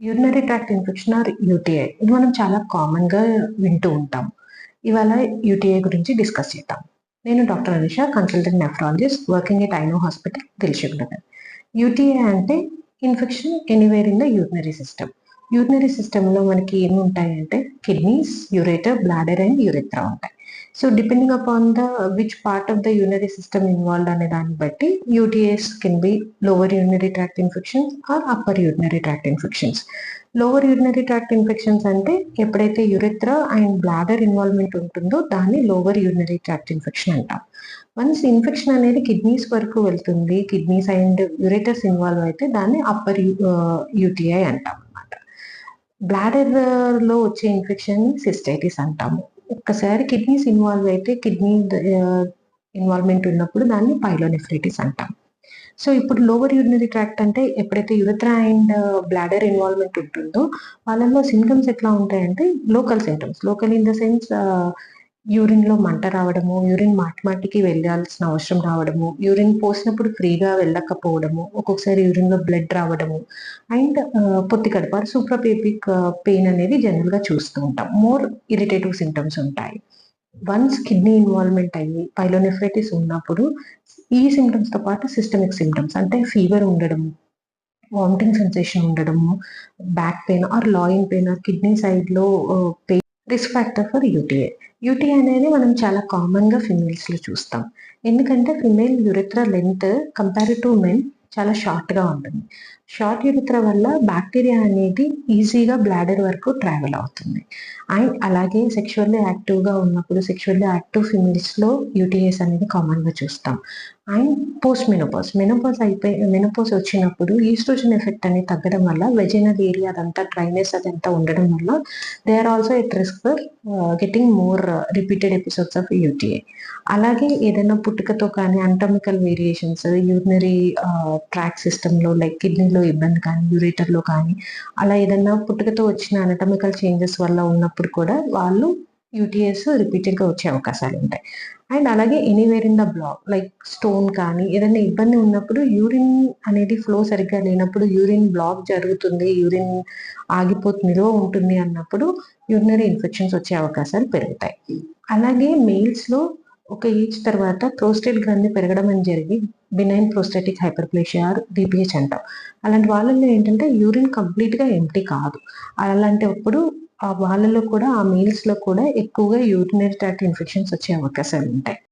Urinary tract infection or UTI ఇది మనం చాలా కామన్‌గా వింటూ ఉంటాం. ఇవాళ యూటీఐ గురించి డిస్కస్ చేద్దాం. నేను doctor Anisha consultant nephrologist working at AINU hospital Dilsukhnagar. UTI అంటే infection anywhere in the urinary system. Urinary సిస్టంలో మనకి ఏమి ఉంటాయంటే kidneys, ureter, bladder and urethra ఉంటాయి. So depending upon the which part of the urinary system involved అనే దాన్ని బట్టి UTIs can be lower urinary tract infections or upper urinary tract infections. Lower urinary tract infections అంటే ఎప్పుడైతే urethra and bladder involvement ఉంటుందో దాన్ని lower urinary tract infection అంటాం. Once infection అనేది kidneys వరకు వెళ్తుంది. కిడ్నీస్ అండ్ యురేటర్స్ ఇన్వాల్వ్ అయితే దాన్ని అప్పర్ యూ యూటీఐ అంటాం బ్లాడర్‌లో వచ్చే ఇన్ఫెక్షన్‌ని సిస్టైటిస్ అంటాము. ఒక్కసారి కిడ్నీస్ ఇన్వాల్వ్ అయితే కిడ్నీ ఇన్వాల్వ్‌మెంట్ ఉన్నప్పుడు దాన్ని పైలోనెఫ్రైటిస్ అంటాం. సో ఇప్పుడు లోవర్ యూరినరీ ట్రాక్ట్ అంటే ఎప్పుడైతే యురత్రా అండ్ బ్లాడర్ ఇన్వాల్వ్‌మెంట్ ఉంటుందో వాళ్ళలో సింటమ్స్ ఎట్లా ఉంటాయంటే local symptoms local in the sense యూరిన్‌లో మంట రావడము, యూరిన్ మాటిమాటికి వెళ్ళాల్సిన అవసరం రావడము, యూరిన్ పోసినప్పుడు ఫ్రీగా వెళ్ళకపోవడము, ఒక్కొక్కసారి యూరిన్‌లో బ్లడ్ రావడము అండ్ పొత్తి కడపారు సూప్రపేపిక్ పెయిన్ అనేది జనరల్‌గా చూస్తూ ఉంటాం. మోర్ ఇరిటేటివ్ సింటమ్స్ ఉంటాయి. వన్స్ కిడ్నీ ఇన్వాల్వ్‌మెంట్ అయ్యి పైలోనెఫ్రైటిస్ ఉన్నప్పుడు ఈ సింప్టమ్స్‌తో పాటు సిస్టమిక్ సింటమ్స్ అంటే ఫీవర్ ఉండడము, వామిటింగ్ సెన్సేషన్ ఉండడము, back pain or loin pain or kidney సైడ్‌లో pain risk factor for UTI. UTI అనేది మనం చాలా కామన్‌గా ఫిమేల్స్లో చూస్తాం. ఎందుకంటే female urethra length compare to men చాలా షార్ట్‌గా ఉంటుంది. షార్ట్ యురిత్ర వల్ల బ్యాక్టీరియా అనేది ఈజీగా బ్లాడర్ వరకు ట్రావెల్ అవుతుంది. అండ్ అలాగే సెక్షువల్లీ యాక్టివ్‌గా ఉన్నప్పుడు సెక్షువల్లీ యాక్టివ్ ఫిమేల్స్లో యూటీఐస్ అనేది కామన్‌గా చూస్తాం. And post menopause. మెనోపాజ్ అయిపోయి మెనోపాజ్ వచ్చినప్పుడు ఈస్ట్రోజన్ ఎఫెక్ట్ అనేది తగ్గడం వల్ల వెజినల్ ఏరియా అదంతా డ్రైనేజ్ అదంతా ఉండడం వల్ల they are also at risk for getting more repeated episodes of UTI. అలాగే ఏదైనా పుట్టుకతో కానీ అంటామికల్ వేరియేషన్స్ యూరినరీ ట్రాక్ సిస్టంలో లైక్ కిడ్నీలో ఇబ్బంది కానీ, యూరేటర్‌లో కానీ అలా ఏదైనా పుట్టుకతో వచ్చిన అనటామికల్ చేంజెస్ వల్ల ఉన్నప్పుడు కూడా వాళ్ళు యూటీఎస్ రిపీటెడ్‌గా వచ్చే అవకాశాలు ఉంటాయి అండ్ అలాగే anywhere in the block like stone కానీ ఏదైనా ఇబ్బంది ఉన్నప్పుడు యూరిన్ అనేది ఫ్లో సరిగ్గా లేనప్పుడు యూరిన్ బ్లాక్ జరుగుతుంది. యూరిన్ ఆగిపోతు నిలువ ఉంటుంది అన్నప్పుడు యూరినరీ ఇన్ఫెక్షన్స్ వచ్చే అవకాశాలు పెరుగుతాయి. అలాగే మెయిల్స్‌లో ఒక ఏజ్ తర్వాత ప్రోస్టేట్ గ్రంథి పెరగడం అని జరిగి benign prostatic hyperplasia or BPH అంటాం. అలాంటి వాళ్ళల్లో ఏంటంటే యూరిన్ కంప్లీట్‌గా ఎంటీ కాదు. అలాంటప్పుడు అప్పుడు వాళ్ళలో కూడా ఆ మేల్స్లో కూడా ఎక్కువగా యూరినరీ ట్రాక్ట్ ఇన్ఫెక్షన్స్ వచ్చే అవకాశాలు ఉంటాయి